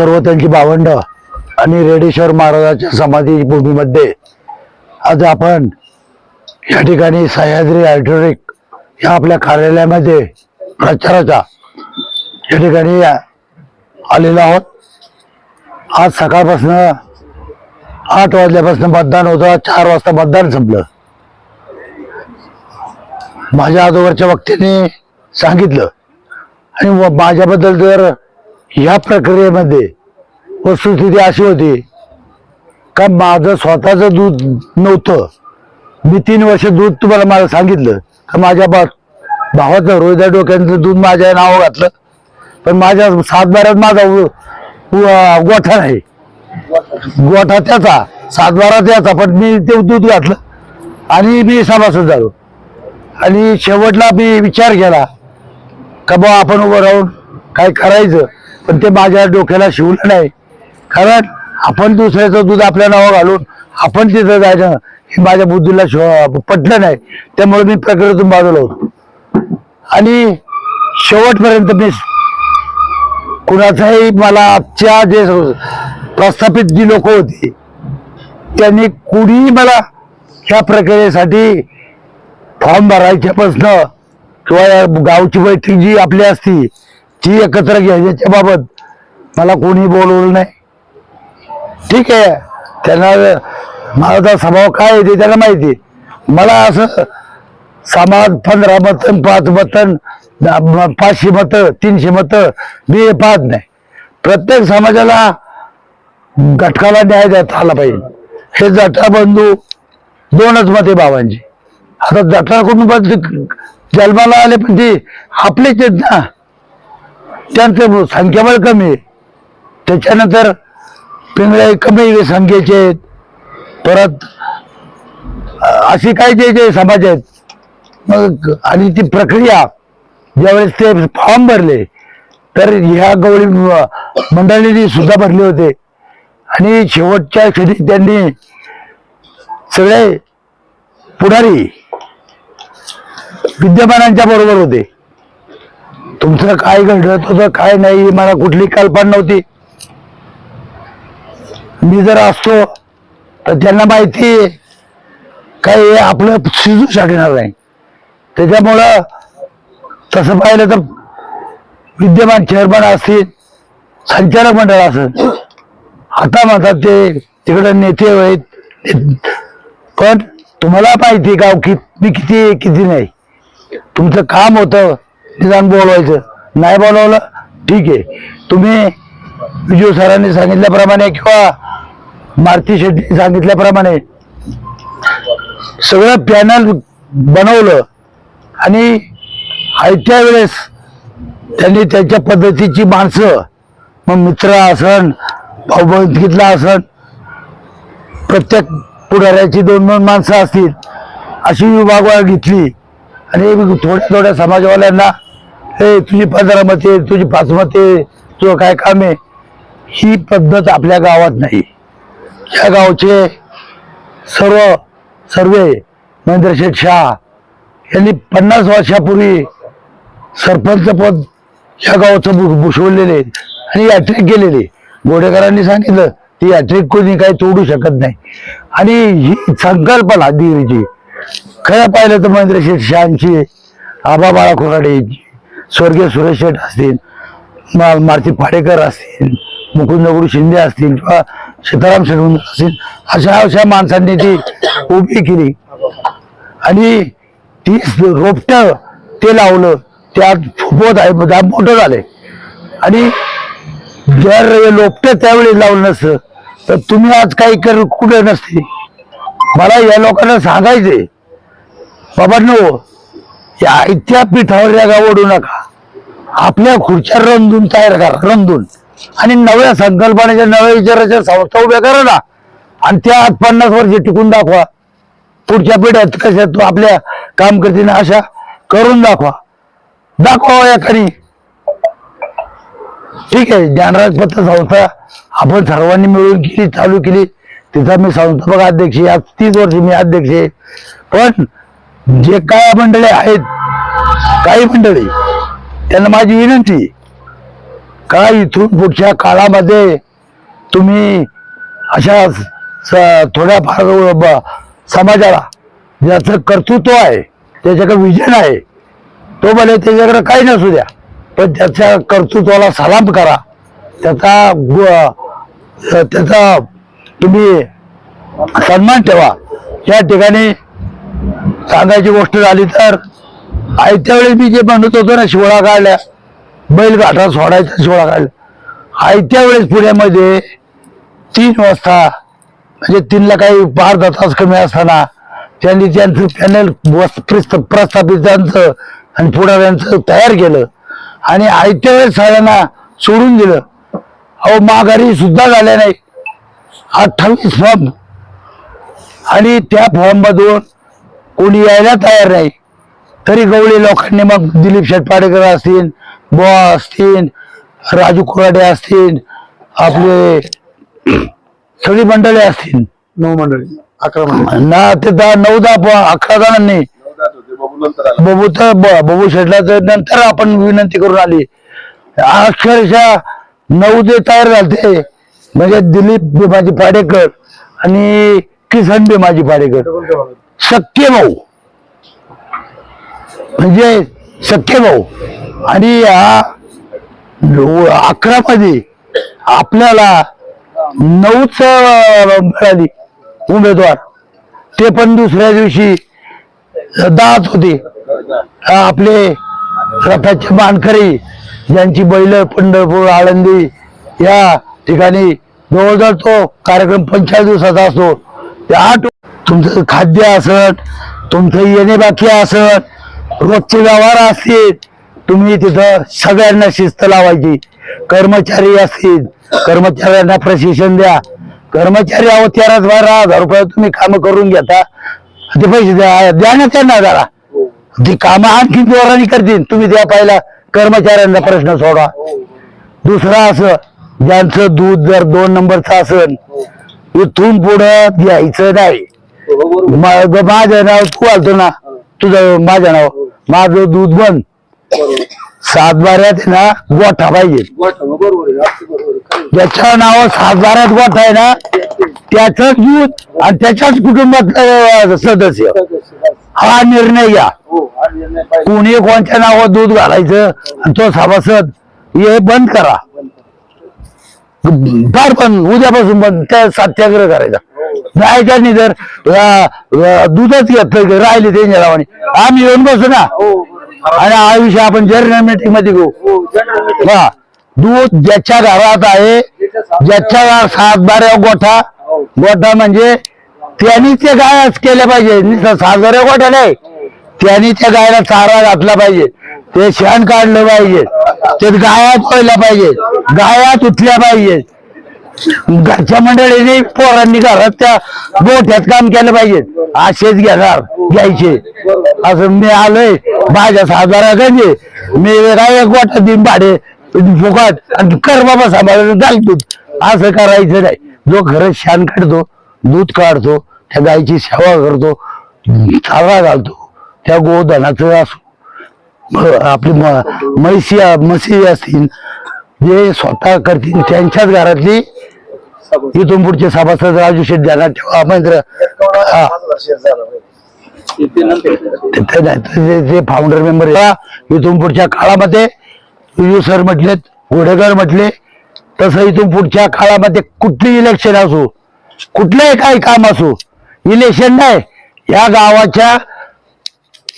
सर्व त्यांची भावंड आणि रेडेश्वर महाराजाच्या समाधी भूमीमध्ये आज आपण या ठिकाणी सह्याद्री ऑडिटोरिक या आपल्या कार्यालयामध्ये प्रचाराच्या या ठिकाणी आलेलो आहोत. आज सकाळपासून आठ वाजल्यापासून मतदान होतं. चार वाजता मतदान संपलं. माझ्या अगोदरच्या वक्त्याने सांगितलं. आणि माझ्याबद्दल जर ह्या प्रक्रियेमध्ये वस्तुस्थिती अशी होती का माझं स्वतःचं दूध नव्हतं. मी तीन वर्ष दूध तुम्हाला मला सांगितलं. का माझ्या बा भावाचं रोहिदा डोक्यांचं दूध माझ्या नाव घातलं. पण माझ्या सातबाऱ्यात माझा गोठा नाही. गोठा त्याचा सातबारा त्याचा पण मी ते दूध घातलं. आणि मी सभासद झालो. आणि शेवटला मी विचार केला का बा आपण उभं राहून काय करायचं? पण ते माझ्या डोक्याला शिवलं नाही. कारण आपण दुसऱ्याचं दूध आपल्या नावं घालून आपण तिथं जायचं हे माझ्या बुद्धीला शिव पटलं नाही. त्यामुळे मी प्रक्रियेतून बाजूला होतो. आणि शेवटपर्यंत मी कुणाचाही मला आजच्या जे प्रस्थापित जी लोक होती त्यांनी कुणीही मला ह्या प्रक्रियेसाठी फॉर्म भरायच्यापासनं किंवा गावची बैठक जी आपली असती ती एकत्र घ्यायच्या बाबत मला कोणी बोलवलं नाही. ठीक आहे. त्यांना माझा स्वभाव काय आहे ते त्यांना माहिती मला असं समाज पंधरा मतन पाच मतन पाचशे मतं तीनशे मतं मी हे पाहत नाही. प्रत्येक समाजाला घटकाला न्याय देता आला पाहिजे. हे जठरा बंधू दोनच मते बाबांची. आता जठरा कुटुंबात जन्माला आले पण ते आपलेच आहेत ना. त्यांचं संख्याबळ कमी आहे. त्याच्यानंतर पिंगळे कमी संख्येचे. आहेत परत अशी काय जे जे समाज आहेत मग आणि ती प्रक्रिया ज्यावेळेस ते फॉर्म भरले तर ह्या गवळी मंडळीने मंडळींनी सुद्धा भरले होते. आणि शेवटच्या क्षणी त्यांनी सगळे पुढारी विद्यमानांच्या बरोबर होते. तुमचं काय घडलं होतं काय नाही मला कुठली कल्पना नव्हती. मी जर असतो तर त्यांना माहिती आहे आपलं शिजू शकणार नाही. त्याच्यामुळं तसं पाहिलं तर विद्यमान चेअरमन असतील संचालक मंडळ असेल आता म्हणतात ते तिकडे नेते आहेत. पण तुम्हाला माहिती गाव कि मी किती आहे, किती नाही. तुमचं काम होतं निदान बोलवायचं. नाही बोलवलं ठीक आहे. तुम्ही विजू सरांनी सांगितल्याप्रमाणे किंवा मारुती शेट्टी सांगितल्याप्रमाणे सगळं पॅनल बनवलं आणि आयत्या वेळेस त्यांनी त्यांच्या पद्धतीची माणसं मग मित्र असन भाऊबंदकीतला असन प्रत्येक पुढाऱ्याची दोन दोन माणसं असतील अशी विभागवाळ घेतली. आणि थोड्या थोड्या समाजवाल्यांना हे तुझी पंधरा मते तुझी पाच मते तुझं काय काम आहे? ही पद्धत आपल्या गावात नाही. या गावचे सर्व सर्वे महेंद्र शेठ शाह यांनी पन्नास वर्षापूर्वी सरपंच पद या गावचं भू- भूषवलेले आणि यात्रिक गेलेले. गोडेकरांनी सांगितलं ती यात्रिक कोणी काही तोडू शकत नाही. आणि ही संकल्पना देवीची खरं पाहिलं तर महेंद्र शेठ शहाची आबा बाळा कोराडे स्वर्गीय सुरेश शेठ असतील मा- मारुती पाडेकर असतील मुकुंद गुरु शिंदे असतील किंवा सीताराम शेठ असतील अशा अशा माणसांनी ती उभी केली. आणि ती रोपट ते लावलं त्यात फुगवत आहे मोठं झालंय. आणि जर लोपट त्यावेळी लावलं नसतं तर तुम्ही आज काही कर कुठे नसते मला या लोकांना सांगायचे बाबा त्या या आयत्या पीठावर या ओढू नका. आपल्या खुर्च्या रंधून तयार करा रंधून. आणि नव्या संकल्पनेच्या नव्या विचाराच्या संस्था उभ्या करा ना आणि त्या आज पन्नास वर्ष टिकून दाखवा. पुढच्या पिढ्यात कशा तू आपल्या काम करते ना अशा करून दाखवा. दाखवा हो एखादी. ठीक आहे ज्ञानराज पत्र संस्था आपण सर्वांनी मिळून केली चालू केली. तिचा मी संस्थापक अध्यक्ष आज तीस वर्ष मी अध्यक्ष आहे. पण जे काय मंडळी आहेत काही मंडळी त्यांना माझी विनंती का इथून पुढच्या काळामध्ये तुम्ही अशा स- थोड्याफार ब- समाजाला ज्याचं कर्तृत्व आहे त्याच्याकडे विजन आहे तो भले त्याच्याकडे काही नसू द्या पण त्याच्या कर्तृत्वाला सलाम करा. त्याचा गु- त्याचा तुम्ही सन्मान ठेवा. या ठिकाणी सांगायची गोष्ट झाली तर आयत्या वेळेस मी जे म्हणत होतो ना शिवळा काढल्या. बैलगाठा सोडायचा शिवळा काढला आयत्या वेळेस पुण्यामध्ये तीन वाजता म्हणजे तीनला काही पार दहा तास कमी असताना त्यांनी त्यांचं पॅनल प्रस्थापित त्यांचं आणि पुढाऱ्यांचं तयार केलं. आणि आयत्या वेळेस सगळ्यांना सोडून दिलं. अहो माघारी सुद्धा झाल्या नाही. अठ्ठावीस फॉर्म. आणि त्या फॉर्ममधून कोणी यायला तयार नाही. तरी गवळी लोकांनी मग दिलीप शेटपाडेकर असतील बुवा असतील राजू कुराडे असतील आपले सगळी मंडळी असतील. नऊ मंडळी अकरा मंडळी. ना ते दहा नऊ दहा अकरा जणांनी. बबू तर ब- बबू शेटला तर नंतर आपण विनंती करून आली. अक्षरशः नऊ जे तयार झालते म्हणजे दिलीप भीमाजी पाडेकर आणि किसन भीमाजी पाडेकर. सख्खे भाऊ. म्हणजे सख्खे भाऊ. आणि या अकरा मध्ये आपल्याला नऊच मिळाली उमेदवार. ते पण दुसऱ्या दिवशी दहाच होते. आपले रथाचे मानकरी ज्यांची बैल पंढरपूर आळंदी या ठिकाणी जवळजवळ तो कार्यक्रम पंचाळीस दिवसाचा असतो. ते आठ तुमचं खाद्य असत तुमचं येणे बाकी असत रोजचे व्यवहार असतील तुम्ही तिथं सगळ्यांना शिस्त लावायची. कर्मचारी असतील कर्मचाऱ्यांना प्रशिक्षण द्या. कर्मचारी अहो तेरा बारा हजार रुपये तुम्ही काम करून घेता. ते पैसे द्या द्या ना त्यांना जरा. ती कामं आणखी जोराने करतील. तुम्ही द्या पहिला कर्मचाऱ्यांना प्रश्न सोडा. दुसरा असं ज्यांचं दूध जर दोन नंबरचं असेल इथून पुढं द्यायचं नाही. मा- माझं नाव तू आलतो ना तुझं माझं नाव. माझं दूध बंद सात बाऱ्यात आहे ना गोठा पाहिजे. ज्याच्या नाव सात बाऱ्यात गोठा आहे ना त्याच दूध आणि त्याच्याच कुटुंबातलं सदस्य. हा निर्णय घ्या. कुणी कोणत्या नावावर दूध घालायचं आणि तो सभासद हे बंद करा. फार पण उद्यापासून बंद त्या सत्याग्रह करायचा. नाही जर अं, अं, दूधच घेतलं राहिले त्यांच्या नावाने आम्ही येऊन बसू ना. आणि हा विषय आपण जर्नल मीटिंगमध्ये घेऊ. हा दूध ज्याच्या घरात आहे ज्याच्या घरात सात बारा गोठा गोठा म्हणजे त्यांनी ते गायच केल्या पाहिजे. बारा गोठा नाही. त्यांनी त्या गायला चारा घातला पाहिजे. ते शेण काढलं पाहिजे. त्यात गाया पहिल्या पाहिजे. गाया उठल्या पाहिजे. घरच्या मंडळीने पोरांनी घरात त्या गोठ्यात काम केलं पाहिजे. असेच घेणार घ्यायचे. असं मी आलोय. माझ्या साधाराकडे मी काय एक गोठा देईन भाडे फुकट आणि कर बाबा सांभाळ घालतो असं करायचं नाही. जो खरंच शान काढतो दूध काढतो त्या गायची सेवा करतो चारा घालतो त्या गोधनाचं असो. आपली म्हैसी म्हशी असतील जे स्वतः करतील त्यांच्याच घरातली इथून पुढचे सभासद राजू शेठ जाणार ठेवा महेंद्र हा, ते नाही, ते- ते फाउंडर मेंबर इथून पुढच्या काळामध्ये यू सर म्हटलेत घोडेकर म्हटले तसं इथून पुढच्या काळामध्ये कुठली इलेक्शन असो कुठलंही काही काम असो इलेक्शन नाही या गावाच्या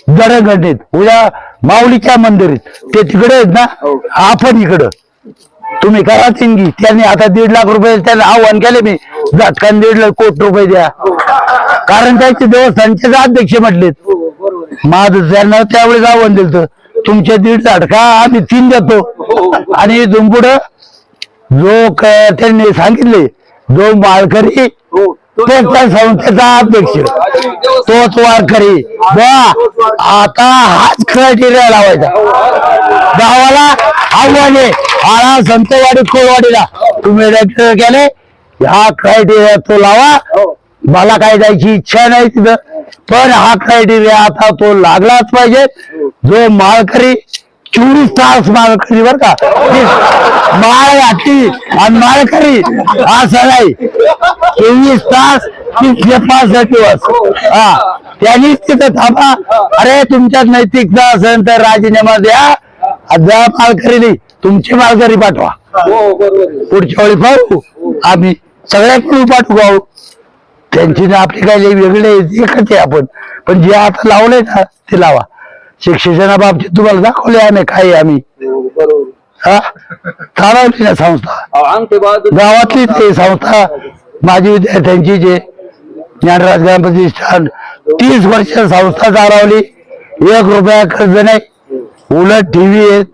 जडणघडणीत उद्या माऊलीच्या मंदिरीत. ते तिकडे आहेत ना? आपण इकडं. तुम्ही करा चिंगी. त्यांनी आता दीड लाख रुपये त्यांना आव्हान केले मी. झटकान दीड लाख कोटी रुपये द्या. कारण त्यांचे देवस्थानचे अध्यक्ष म्हटलेत. माझं त्यांना त्यावेळेस आव्हान दिलं होतं. तुमचे दीड झटका आम्ही तीन देतो. आणि इथून पुढं जो त्यांनी सांगितले जो माळकरी त्याचा संस्थेचा अध्यक्ष तोच वारकरी. बा आता हाच क्रायटेरिया लावायचा. गावाला आव्हान. आहे आळा संतवाडी कोळवाडीला. तुम्ही रेक्टर केले हा क्रायटेरिया तो लावा. मला काय जायची इच्छा नाही तिथं. पण हा क्रायटेरिया आता तो लागलाच पाहिजे. जो माळकरी चोवीस तास माळकरी बर का. माळ घातली आणि माळकरी असं नाही. चोवीस तास तिथले पाच दिवस. हा. त्यांनीच तिथं थांबा. अरे तुमच्यात नैतिकता असेल तर राजीनामा द्या. जा मालकरी तुमची मालकरी पाठवा. पुढच्या वेळी पाहू. आम्ही सगळ्यात पाठवू भाऊ. त्यांची ना आपली काही वेगळे एकच आहे आपण. पण जे आता लावलंय ना ते लावा. शिक्षणाच्या बाबतीत तुम्हाला दाखवले आम्ही काय आहे आम्ही. बरोबर हा चालवली ना संस्था. अहो, अंगठे बहादूर गावातली ते संस्था माझी विद्यार्थ्यांची जे ज्ञानराज ग्राम प्रतिष्ठान तीस वर्ष संस्था चालवली. एक रुपया कर्ज नाही. उलट टीव्ही आहेत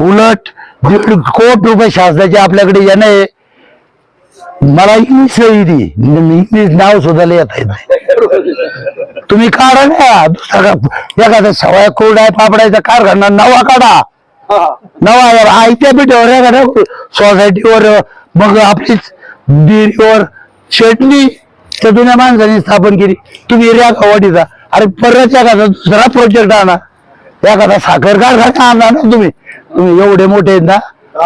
उलट दीड कोट रुपये शासनाचे आपल्याकडे येणं आहे. मला इंग्लिश येते. इंग्लिश नाव सुद्धा येत येत नाही. तुम्ही काढा ना दुसरा एखादा सवय कोरडा पापडायचा कारखाना नवा काढा. हा. नवा आयत्या पिठावर एखाद्या सोसायटीवर मग आपलीच डेअरीवर शेटणी. त्या जुन्या माणसाने स्थापन केली. तुम्ही एरिया गावाडीचा अरे परत एखादा दुसरा प्रोजेक्ट आणा. एखादा साखर कारखाना आणा ना तुम्ही. तुम्ही एवढे मोठे ना.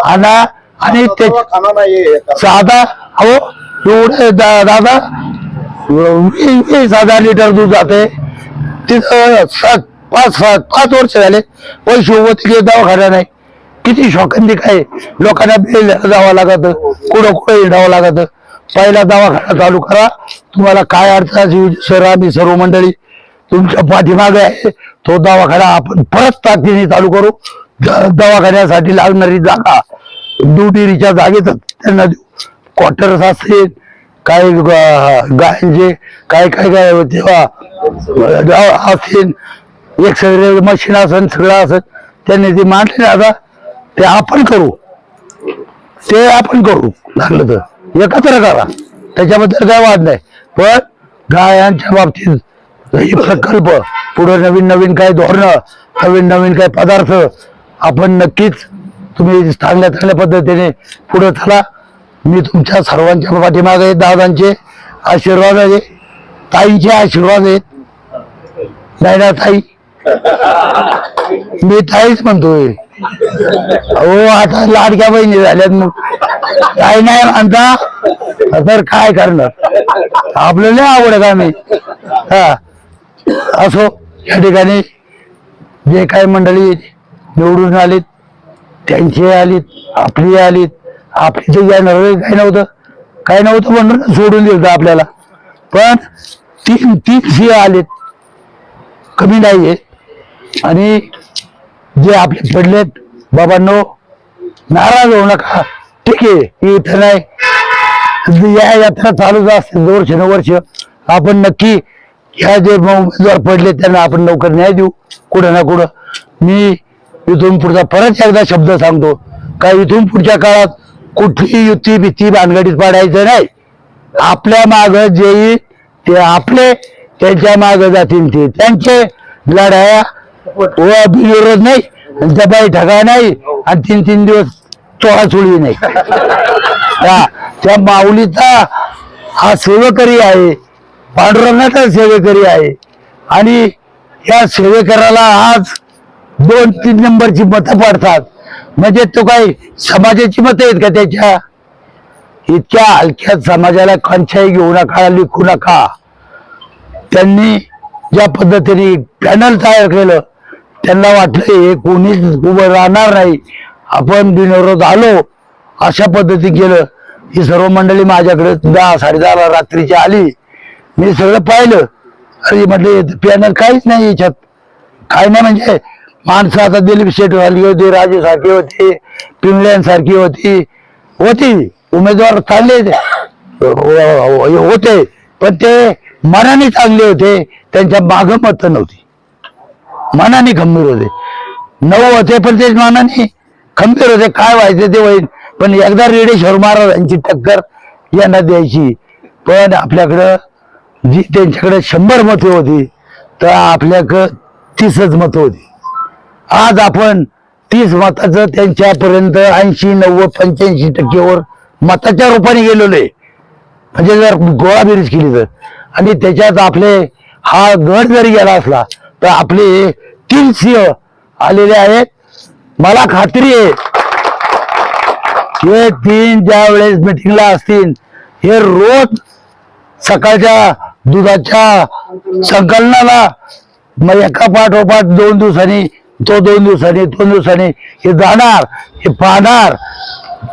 आणा. आणि ते साधा अहो एवढे दादा वीस वीस हजार लिटर दूध जाते. तिथं सात पाच सात पाच वर्ष झाले पैसे उभं तिथे दवाखाना नाही. किती शोकांती काय? लोकांना बिल जावं लागत. कुठं कुठं हिंडावं लागत. पहिला दवाखाना चालू करा. तुम्हाला काय अडचण असेल सर आम्ही सर्व मंडळी तुमच्या पाठीमागे आहे. तो दवाखाना आपण परत ताकदीने चालू करू. दवाखान्यासाठी लागणारी जागा ड्युटीच्या जागेतच त्यांना देऊ. क्वार्टर्स असतील काही ग- गायांचे काय काय काय तेव्हा असेल एक एक्सरे मशीन असेल सगळं असेल त्यांनी ते मांडले आता ते आपण करू. ते आपण करू लागलं तर. एकत्र करा. त्याच्याबद्दल काय वाद नाही. पण गायांच्या बाबतीत हे प्रकल्प पुढे नवीन नवीन काय धोरणं नवीन नवीन काय पदार्थ आपण नक्कीच तुम्ही चांगल्या चांगल्या पद्धतीने पुढे चला. मी तुमच्या सर्वांच्या पाठीमागे आहे. दादांचे आशीर्वाद आहे ताईंचे आशीर्वाद आहेत. नाही ना ताई? मी ताईच म्हणतोय. हो आता लाडक्या बहिणी झाल्यात मग. काय नाही म्हणता तर काय करणार? आपल्याला नाही आवडत आम्ही हा. असो या ठिकाणी जे काही मंडळी निवडून आलीत त्यांची आलीत आपली आलीत आपल्या तर येणार काही नव्हतं. काही नव्हतं म्हणून सोडून दिलं आपल्याला. पण तीन तीन सिंह आलेत कमी नाहीये आणि जे आपले पडलेत बाबांनो नाराज होऊ नका. ठीक आहे हे इथं नाही. या यात्रा चालूच असते वर्ष न वर्ष. आपण नक्की ह्या जे उमेदवार पडले त्यांना आपण लवकर न्याय देऊ. कुठं ना कुठं. मी इथून पुढचा परत एकदा शब्द सांगतो. का इथून पुढच्या काळात कुठली युती भीती भानगडीत पाडायचं नाही. आपल्या माग जे येईल ते आपले त्यांच्या माग जातील ते. त्यांचे लढाया व बिनविरोध नाही आणि जबाई ठगा नाही आणि तीन तीन दिवस चोळाचोळी नाही. हा, त्या माऊलीचा हा सेवेकरी आहे पांडुरंगाचा सेवेकरी आहे. आणि या सेवेकराला आज दोन तीन नंबरची मतं पडतात. म्हणजे तो काही समाजाची मतं आहेत का त्याच्या? इतक्या हलक्या समाजाला खंचाई घेऊ नका लिखू नका. त्यांनी ज्या पद्धतीने पॅनल तयार केलं त्यांना वाटलं हे कोणीच उभं राहणार नाही. आपण बिनविरोध आलो अशा पद्धती केलं ही सर्व मंडळी माझ्याकडे दहा साडेदहा रात्रीची आली. मी सगळं पाहिलं. अरे म्हटलं पॅनल काहीच नाही याच्यात. काय नाही म्हणजे माणसं आता दिलीप शेठ सारखी होती राजू सारखी होती पिंगळ्यां सारखी होती. होती. उमेदवार चांगले हो- होते. पण ते मनाने चांगले होते. त्यांच्या माग मत नव्हती. मनाने खंबीर होते. नऊ होते पण ते मनाने खंबीर होते. काय व्हायचं ते होईल. पण एकदा रेडेश्वर महाराजांची टक्कर यांना द्यायची. पण आपल्याकडं जी त्यांच्याकडे शंभर मते होती तर आपल्याकडं तीसच मतं होती. आज आपण तीस मताचं त्यांच्यापर्यंत ऐंशी नव्वद पंच्याऐंशी टक्केवर मताच्या रूपाने गेलेलो आहे म्हणजे जर गोळाबेरीज केली तर. आणि त्याच्यात आपले हा गट जरी गेला असला तर आपले तीन सिंह आलेले आहेत. मला खात्री आहे हे तीन ज्या वेळेस मिटिंगला असतील हे रोज सकाळच्या दुधाच्या संकलनाला मग एका पाठोपाठ दोन दिवसांनी तो दोन दिवसांनी दोन दिवसांनी हे जाणार हे पाहणार.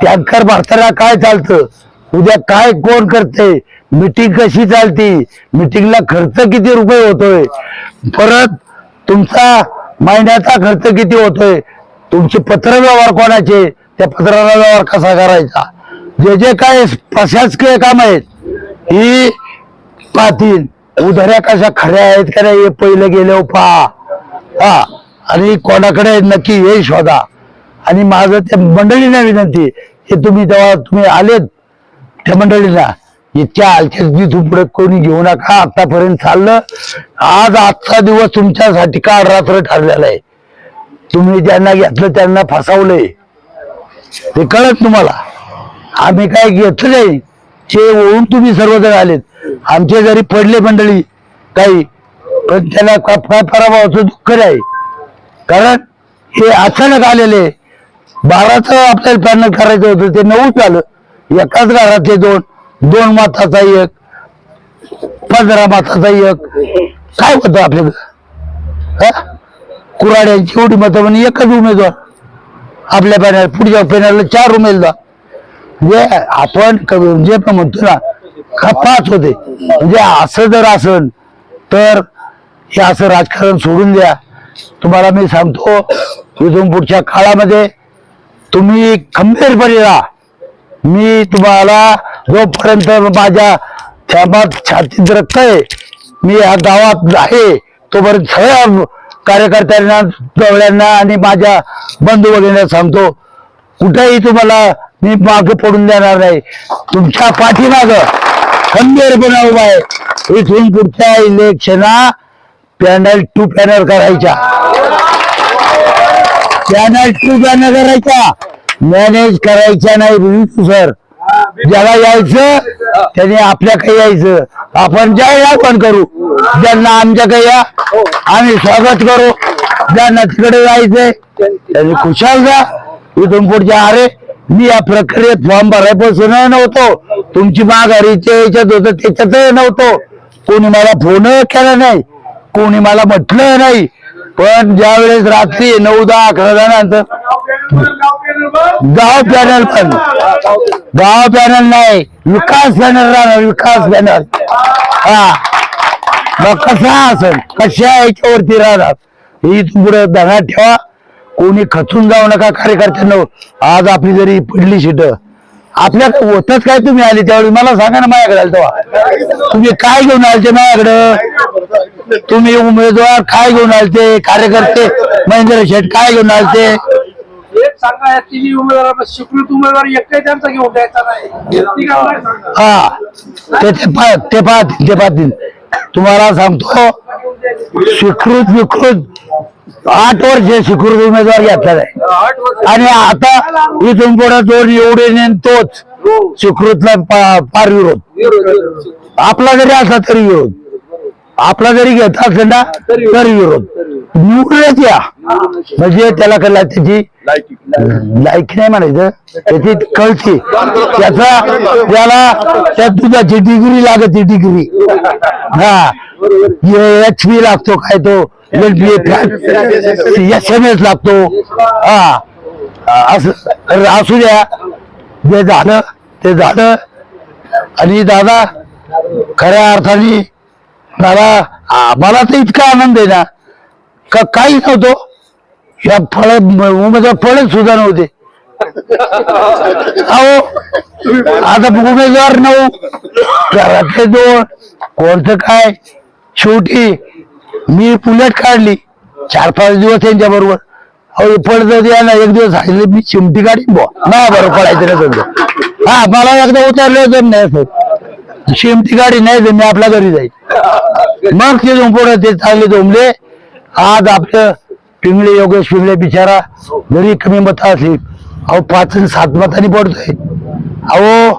टँकर भरताना काय चालतं? उद्या काय कोण करते मिटिंग कशी चालती? मिटिंगला खर्च किती रुपये होतोय? परत तुमचा महिन्याचा खर्च किती होतोय? तुमचे पत्र व्यवहार कोणाचे? त्या पत्राला व्यवहार कसा करायचा? जे जे काय प्रशासकीय काम आहेत ही पाहतील. उधाऱ्या कशा खऱ्या आहेत का नाही हे पहिलं गेले पहा. हा. आणि कोणाकडे नक्की हे शोधा. आणि माझं त्या मंडळींना विनंती हे तुम्ही तेव्हा तुम्ही आलेत त्या मंडळींना इतक्या हलक्यात मी पुढे कोणी घेऊ नका. आतापर्यंत चाललं. आज आजचा दिवस तुमच्यासाठी काळ रात्र ठरलेला आहे. तुम्ही ज्यांना घेतलं त्यांना फसवलंय. ते कळत तुम्हाला. आम्ही काय घेतलं नाही. ते होऊन तुम्ही सर्वजण आलेत. आमचे जरी पडले मंडळी काही पण त्याला का- काय पराभवाचं दुःख नाही. कारण हे अचानक आलेले बाराचं आपल्याला पॅनल करायचं होतं ते नऊ झालं. एकाच घरातले दोन दोन माताचा एक पंधरा माताचा एक. काय होतं आपल्याकडं कुराड्यांची एवढी मतं म्हणजे एकच उमेदवार. आपल्या पॅनल पुढच्या पॅनलला चार उमेदवार. म्हणजे आपण क- जे पण म्हणतो ना का पाच होते. म्हणजे असं जर असन तर हे असं राजकारण सोडून द्या. तुम्हाला मी सांगतो इथून पुढच्या काळामध्ये तुम्ही खंबीरपणे राहा. मी तुम्हाला जोपर्यंत माझ्या छापात छातीत रक्त आहे मी या गावात आहे तोपर्यंत सगळ्या कार्यकर्त्यांना जवळ्यांना आणि माझ्या बंधू वगैरे सांगतो कुठेही तुम्हाला मी मागे पडून देणार नाही. तुमच्या पाठीमाग खंबीरपणा उभा आहे. इथून पुढच्या इलेक्शना पॅनल टू पॅनल करायच्या पॅनल टू पॅनल करायच्या मॅनेज करायच्या नाही सर. ज्याला यायचं त्याने आपल्या काही यायचं. आपण ज्या पण करू. ज्यांना आमच्या काही या आम्ही स्वागत करू. ज्यांना तिकडे जायचंय त्यांनी खुशाल जा. इथून पुढच्या अरे मी या प्रक्रियेत फॉर्म भरायपासून नव्हतो. तुमची माघारीच्या याच्यात होतं त्याच्यातही नव्हतो. कोणी मला फोन केला नाही. कोणी मला म्हटलं नाही. पण ज्या वेळेस रात्री नऊ दहा अकरा जणांचं गाव पॅनल पण. गाव पॅनल नाही विकास पॅनल राहणार विकास पॅनल. हा. मग कसा असेल? कशा याच्यावरती राहणार? ही पुढे धनात ठेवा. कोणी खचून जाऊ नका कार्यकर्त्यांना. आज आपली जरी पडली शिट आपल्याकडे होतच काय तुम्ही आले त्यावेळी? मला सांगा ना माझ्याकडे आले तेव्हा तुम्ही काय घेऊन आलते माझ्याकडं? तुम्ही उमेदवार काय घेऊन आलते? कार्यकर्ते महेंद्र शेठ काय घेऊन आलते? सांगा या तिन्ही उमेदवार स्वीकृत उमेदवार एकही त्यांचा घेऊन द्यायचा नाही. व्यक्तिगत नाही सांगा. हा. ते ते पा ते पाहतील ते पाहतील तुम्हाला सांगतो स्वीकृत विकृत आठ वर्ष स्वीकृत उमेदवार घेतला आहे. आणि आता इथून पुढे दोन एवढे नेन तोच हो. स्वीकृतला पा- फार विरोध. आपला जरी असला तरी विरोध. आपला जरी घेत असेल ना तरी विरोध. निवडूनच या. म्हणजे त्याला कळला त्याची लायकी. नाही म्हणायचं. त्याची कळची त्याचा त्याला त्या दुधाची डिग्री लागते डिग्री. हा. एच पी लागतो काय तो. एस एम एस लागतो हा असं द्या जे झालं ते झालं आणि दादा खऱ्या अर्थाने आ, मला तर इतका आनंद आहे ना का काही नव्हतो या फळ उमेदवार फळच सुद्धा नव्हते अहो आता उमेदवार नऊ घरातले दोन कोणतं काय शेवटी मी पुण्यात काढली. चार पाच दिवस त्यांच्या बरोबर. अहो पडत द्या ना एक दिवस सांगितलं मी चिमटी काढीन बो नाही बरं पडायचं ना समजा. हा मला एकदा उतरलं होतं नाही असं शिमटी गाडी नाही तर मी आपल्या घरी जाईल मग ते पुढे ते चांगले जमले आज आपलं पिंगळे योगेश पिंगळे बिचारा घरी कमी मत असली. अहो पाच सात मतांनी पडतोय. अहो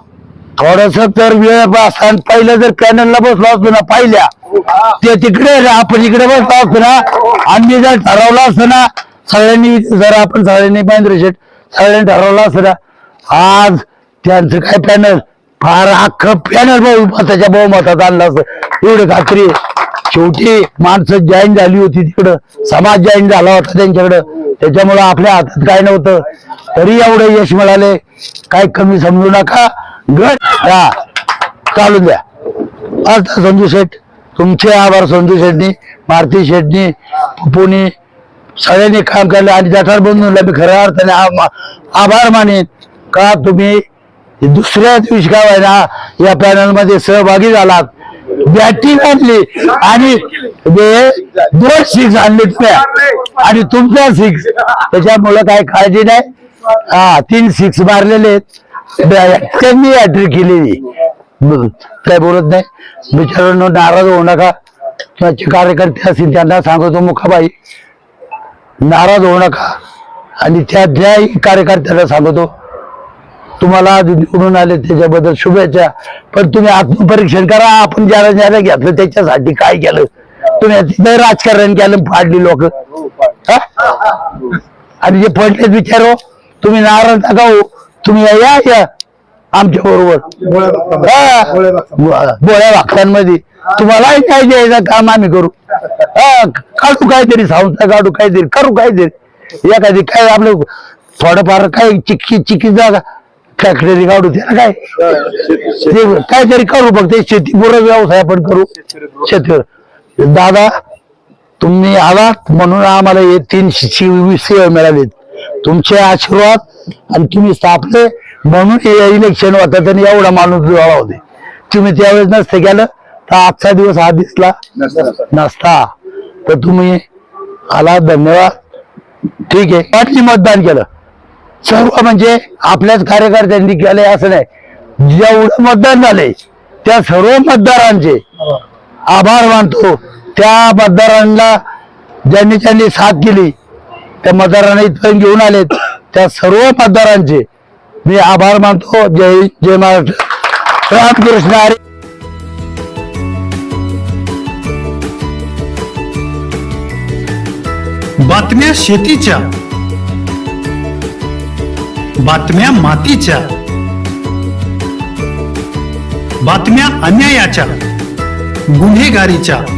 थोडस तर वेळ असताना पहिलं जर पॅनलला बसलो असतो ना पहिल्या ते तिकडे आपण इकडे बसलो असतो ना आम्ही जर ठरवलं असतं ना सगळ्यांनी जर आपण सगळ्यांनी महेंद्र शेठ सगळ्यांनी ठरवलं असतं ना आज त्यांचं काय पॅनल फार अख्खं पॅनल बहुमताच्या बहुमतात आणलं असतं. एवढी खात्री शेवटी माणसं जॉईन झाली होती तिकडं समाज जॉईन झाला होता त्यांच्याकडं. त्याच्यामुळं आपल्या हातात काय नव्हतं. तरी एवढं यश मिळाले. काय कमी समजू नका. गट. हा चालू द्या. आता संजू शेठ तुमचे आभार संजू शेठनी मारुती शेठनी पुणे सगळ्यांनी काम केलं आणि जठार बंधूंना मी खऱ्या अर्थाने आभार मानेन. का तुम्ही दुसऱ्या दिवशी काय ना या पॅनलमध्ये सहभागी झालात? बॅटिंग आणली आणि दोन सिक्स आणले तुम्ही. आणि तुमच्या सिक्स त्याच्यामुळं काय काळजी नाही. हा तीन सिक्स मारलेले आहेत. त्यांनी हॅट्रिक केलेली. काय बोलत नाही? बिचारांनो नाराज होऊ नका. कार्यकर्ते असतील त्यांना सांगतो मुखाबाई. नाराज होऊ नका. आणि त्यातल्याही कार्यकर्त्याला सांगतो तुम्हाला आज निवडून आले त्याच्याबद्दल शुभेच्छा. पण तुम्ही आत्मपरीक्षण करा. आपण ज्याला ज्याला घेतलं त्याच्यासाठी काय केलं? तुम्ही तिथे राजकारण केलं फाडली लोक. आणि जे पडलेत विचारो तुम्ही नाराज नका हो तुम्ही या- या या. आमच्या बरोबर. बोळ्या वागतांमध्ये तुम्हालाही काय द्यायचं काम आम्ही करू. हा, काढू काहीतरी संस्था काढू काहीतरी करू काहीतरी. एखादी काय आपलं थोडंफार काय चिक्की चिक्की जागा. फॅक्टरी काढू त्याला काय? काहीतरी करू फक्त. शेती पूरक व्यवसाय आपण करू. शेती दादा तुम्ही आलात म्हणून आम्हाला हे तीन सेवा मिळालीत. तुमचे आशीर्वाद आणि तुम्ही स्थापले म्हणून हे इलेक्शन होतं आणि एवढा माणूस जोडा होते. तुम्ही त्यावेळेस नसते केलं तर आजचा दिवस हा दिसला. नसता तर तुम्ही आला धन्यवाद. ठीक आहे. पाटली मतदान केलं. सर्व म्हणजे आपल्याच कार्यकर्त्यांनी केलंय असं नाही. जेवढं मतदान झालंय त्या सर्व मतदारांचे आभार मानतो. त्या मतदारांना ज्यांनी त्यांनी साथ केली त्या मतदारांना इथपर्यंत घेऊन आलेत. त्या सर्व मतदारांचे मी आभार मानतो. जय जय महाराष्ट्र. रामकृष्ण हरी. बातम्या शेतीच्या. बातम्या मातीच्या. बातम्या अन्यायाच्या. गुन्हेगारीच्या.